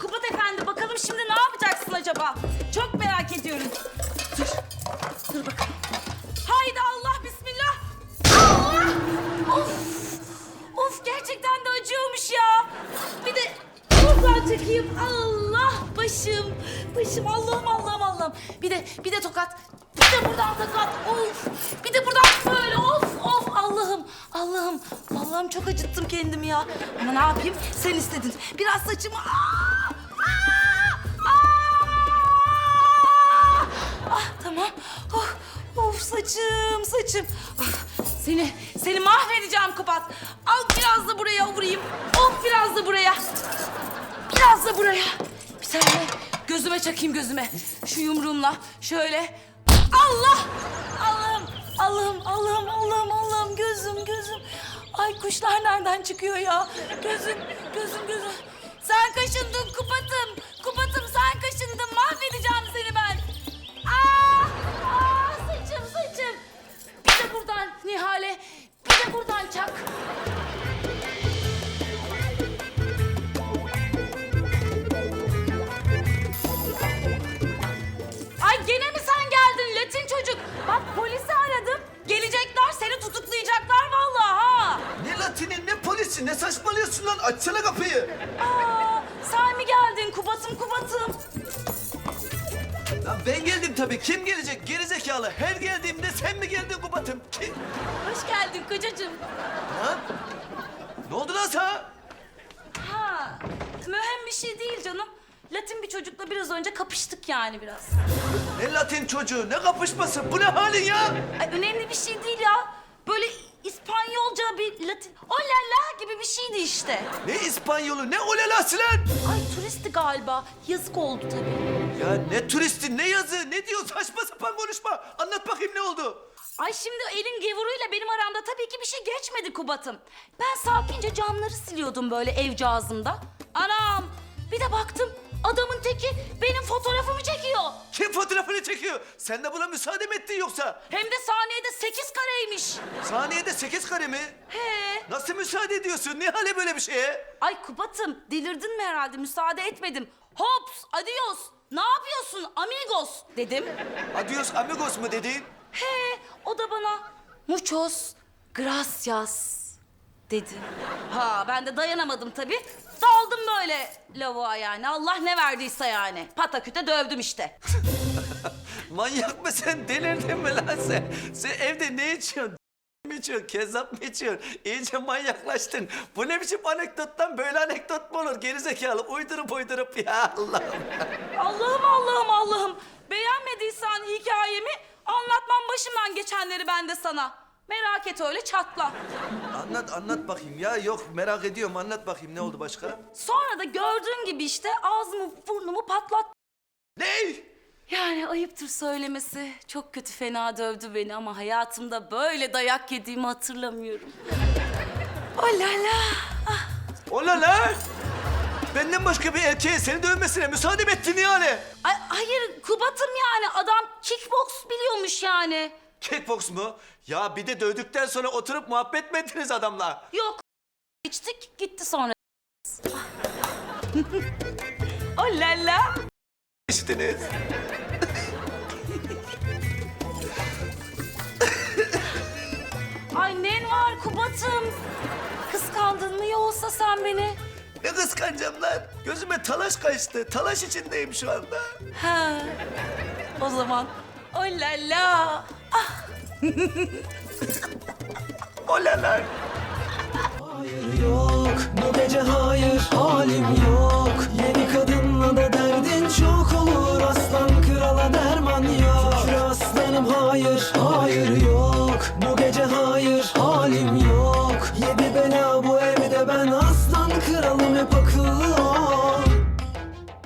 Kubat Efendi. Bakalım şimdi ne yapacaksın acaba? Çok merak ediyorum. Dur. Dur bakalım. Haydi Allah bismillah. Allah! Of! Of gerçekten de acıyormuş ya. Bir de buradan çekeyim. Allah başım. Başım Allah'ım Allah'ım Allah'ım. Bir de bir de tokat. Bir de buradan tokat. Of. Bir de buradan böyle of of Allah'ım. Allah'ım. Allah'ım çok acıttım kendimi ya. Ama ne yapayım? Sen istedin. Biraz saçımı. Aa! Saçım. Ah, seni seni mahvedeceğim Kubat. Al biraz da buraya vurayım. Of biraz da buraya. Biraz da buraya. Bir saniye gözüme çakayım gözüme. Şu yumruğumla şöyle. Allah! Allah'ım, Allah'ım, Allah'ım, Allah'ım, Allah'ım. Gözüm, gözüm. Ay kuşlar nereden çıkıyor ya? Gözüm, ne polisi ne saçmalıyorsun lan açsana kapıyı. Aa, sen mi geldin Kubat'ım Kubat'ım? Lan ben geldim tabii kim gelecek gerizekalı her geldiğimde sen mi geldin Kubat'ım? Kim? Hoş geldin kocacığım. Lan? Ne oldu lan sana? Ha, mühim bir şey değil canım. Latin bir çocukla biraz önce kapıştık yani biraz. Ne latin çocuğu ne kapışması bu ne halin ya? Ay önemli bir şey değil ya. Böyle İspanyolca bir Latin... O la la gibi bir şeydi işte. Ne İspanyolu ne olalası lan? Ay turisti galiba. Yazık oldu tabii. Ya ne turisti ne yazı ne diyor saçma sapan konuşma. Anlat bakayım ne oldu? Ay şimdi elin gevuruyla benim aramda tabii ki bir şey geçmedi Kubat'ım. Ben sakince camları siliyordum böyle evcağızımda. Anam bir de baktım adamın teki benim fotoğrafımı çekiyor. Kim fotoğrafını çekiyor? Sen de buna müsaade mi ettin yoksa? Hem de saniyede sekiz kareymiş. Saniyede sekiz kare mi? He. Nasıl müsaade ediyorsun? Ne hale böyle bir şeye? Ay Kubat'ım delirdin mi herhalde müsaade etmedim. Hops adios ne yapıyorsun amigos dedim. Adios amigos mu dedin? He o da bana muchos gracias dedi. Ha ben de dayanamadım tabii. Daldım böyle lavuğa yani. Allah ne verdiyse yani. Pataküte dövdüm işte. Manyak mı sen? Delirdin mi lan sen? Sen evde ne içiyorsun? mi içiyorsun? Kezzap mı içiyorsun? İyice manyaklaştın. Bu ne biçim anekdottan böyle anekdot mu olur? Gerizekalı uydurup uydurup ya Allah'ım. Allah'ım Allah'ım Allah'ım. Beğenmediysen hikayemi anlatmam başımdan geçenleri ben de sana. Merak et öyle çatla. Anlat anlat bakayım ya. Yok merak ediyorum anlat bakayım ne oldu başka? Sonra da gördüğün gibi işte ağzımı burnumu patlat. Ne? Yani ayıptır söylemesi. Çok kötü fena dövdü beni ama hayatımda böyle dayak yediğimi hatırlamıyorum. Oh la la. Ah, Ola lan! Benden başka bir erkeğe seni dövmesine müsaade mi ettin yani? Ay, hayır Kubat'ım yani adam kickbox biliyormuş yani. Kickbox mu? Ya bir de dövdükten sonra oturup muhabbet mi ettiniz adamla? Yok içtik gitti sonra. oh la la. İçtiniz. Ay nen var Kubat'ım. Kıskandın mı yoksa sen beni? Ne kıskanacağım lan? Gözüme talaş kaçtı. Talaş içindeyim şu anda. Ha. O zaman oh la la. Ah. Ola lan. Hayır yok bu gece hayır halim